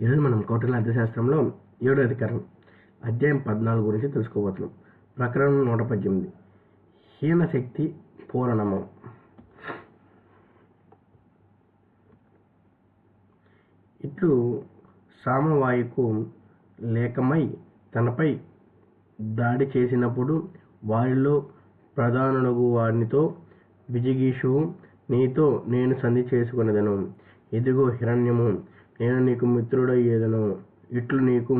ఈరోజు మనం కౌటిల్య అర్థశాస్త్రంలో ఏడో అధికారం అధ్యాయం పద్నాలుగు గురించి తెలుసుకోబోతున్నాం. ప్రకరణం నూట పద్దెనిమిది. హీన శక్తి పూరణము. ఇట్లు సామవాయుకు లేఖమై తనపై దాడి చేసినప్పుడు వారిలో ప్రధానుడు వారినితో విజిగీషు నీతో నేను సంధి చేసుకునేదను. ఇదిగో హిరణ్యము నేను నీకు మిత్రుడయ్యేదను ఇట్లు నీకు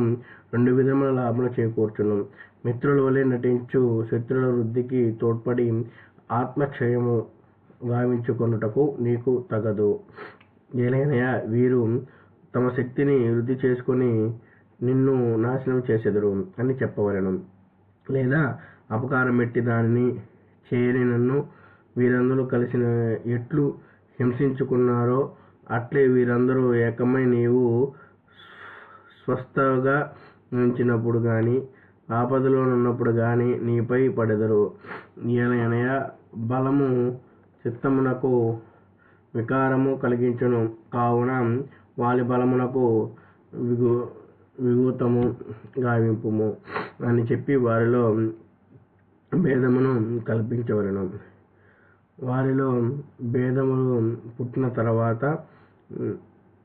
రెండు విధముల లాభములు చేకూర్చును. మిత్రుల వలె నటించు శత్రుల వృద్ధికి తోడ్పడి ఆత్మక్షయము గావించుకొనుటకు నీకు తగదు. ఏలైనయా వీరు తమ శక్తిని వృద్ధి చేసుకొని నిన్ను నాశనం చేసెదరు అని చెప్పవలను. లేదా అపకారం పెట్టి దానిని చేయని నన్ను వీరందరూ కలిసిన ఎట్లు హింసించుకున్నారో అట్లే వీరందరూ ఏకమై నీవు స్వస్థగా ఉంచినప్పుడు కానీ ఆపదలో ఉన్నప్పుడు కానీ నీపై పడెదరు. ఈయనయ బలము చిత్తమునకు వికారము కలిగించును. కావున వాలి బలమునకు విగు విగూతము గావింపుము అని చెప్పి వారిలో భేదమును కల్పించవలను. వారిలో భేదములు పుట్టిన తర్వాత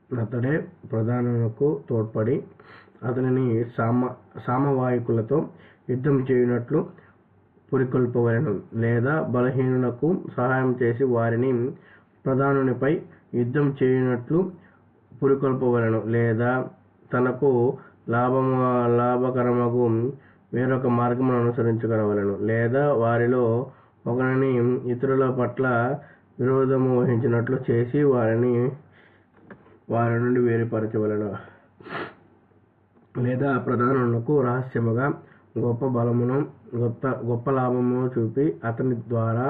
అతడే ప్రధానులకు తోడ్పడి అతనిని సామ సామవాయికులతో యుద్ధం చేయునట్లు పురికొల్పవలను లేదా బలహీనులకు సహాయం చేసి వారిని ప్రధానునిపై యుద్ధం చేయునట్లు పురికొల్పవలను లేదా తనకు లాభము లాభకరమగు వేరొక మార్గమును అనుసరించగలవలను లేదా వారిలో ఒకరిని ఇతరుల పట్ల విరోధము వహించినట్లు చేసి వారిని వారి నుండి వేరుపరచవలను. లేదా ప్రధానులకు రహస్యముగా గొప్ప బలమును గొప్ప గొప్ప లాభమును చూపి అతని ద్వారా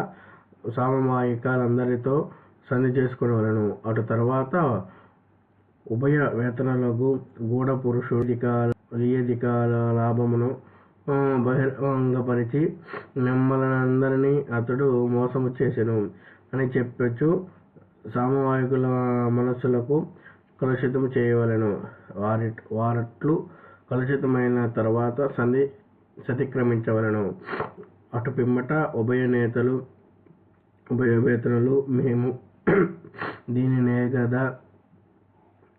సామమాయికాలందరితో సంధి చేసుకునేవలను. అటు తర్వాత ఉభయ వేతనలకు గూఢ పురుషుడికాల లాభమును బహిర్భంగపరిచి మిమ్మల్నందరినీ అతడు మోసము చేసెను అని చెప్పచ్చు. సామవాహికుల మనస్సులకు కలుషితం చేయవలెను. వారి వారట్లు కలుషితమైన తర్వాత సంధి సతిక్రమించవలను. అటు పిమ్మట ఉభయ నేతలు ఉభయ వేతనలు మేము దీనినే కదా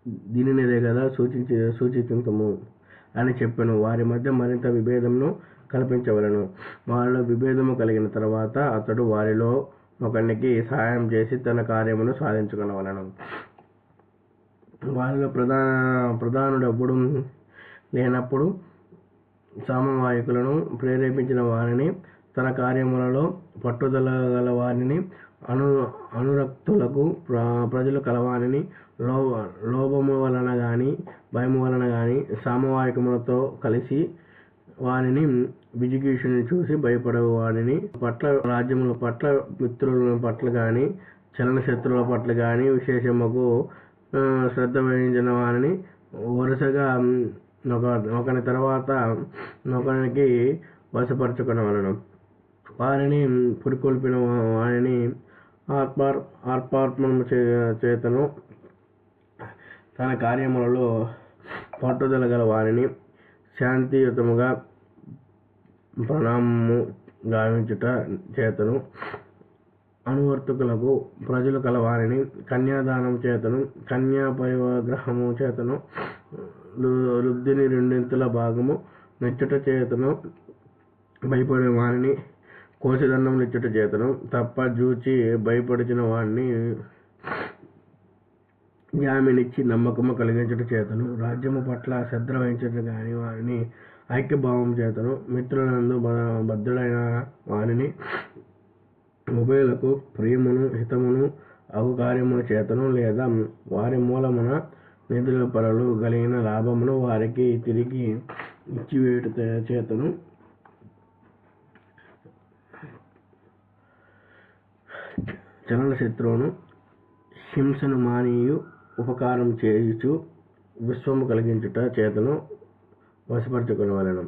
దీనినిదే కదా సూచించి సూచిస్తుంటాము అని చెప్పాను. వారి మధ్య మరింత విభేదంను కల్పించవలను. వారిలో విభేదము కలిగిన తర్వాత అతడు వారిలో ఒకనికి సహాయం చేసి తన కార్యమును సాధించుకునవలను. వారిలో ప్రధాన ప్రధానుడెప్పుడు లేనప్పుడు సామవాయకులను ప్రేరేపించిన వారిని తన కార్యములలో పట్టుదల గల వారిని అను అనురక్తులకు ప్ర ప్రజలు కలవాలని లో లోభము వలన కానీ భయము వలన కానీ సామవాహికములతో కలిసి వారిని విజిగీషుని చూసి భయపడే వారిని పట్ల రాజ్యముల పట్ల మిత్రుల పట్ల కానీ చలన శత్రువుల పట్ల కానీ విశేషముకు శ్రద్ధ వహించిన వారిని వరుసగా ఒక ఒకని తర్వాత ఒకరికి వశపరచుకునవలను వారిని పురికొల్పిన వారిని ఆర్పార్ ఆత్మార్పణము చే చేతను తన కార్యములలో పట్టుదల గల వారిని శాంతియుతముగా ప్రణామము గావించుట చేతను అనువర్తకులకు ప్రజలు కలవారిని కన్యాదానం చేతను కన్యా పరిగ్రహము చేతను వృద్ధిని రెండింతల భాగము నచ్చుట చేతను భయపడే వారిని కోసిదండం ఇచ్చుట చేతను. తప్ప జూచి భయపడిచిన వాణ్ణి జామీనిచ్చి నమ్మకము కలిగించుట చేతను. రాజ్యము పట్ల శ్రద్ధ వహించుట కానీ వారిని ఐక్యభావం చేతను. మిత్రులందు బద్ధుడైన వారిని ఉభయులకు ప్రియమును హితమును అగు కార్యముల చేతను లేదా వారి మూలమున నిధుల పరలు కలిగిన లాభమును వారికి తిరిగి ఇచ్చివేయుట చేతను. చలనశత్రువును హింసను మానియు ఉపకారం చేయుచు విశ్వము కలిగించుట చేతను వశపరచుకునవలను.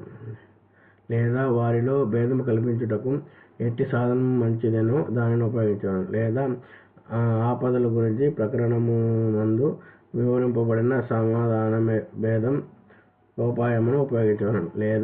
లేదా వారిలో భేదము కల్పించుటకు ఎట్టి సాధనం మంచిదనో దానిని ఉపయోగించడం లేదా ఆపదల గురించి ప్రకరణము నందు వివరింపబడిన సమాధాన భేదం ఉపాయమును ఉపయోగించడం లేదా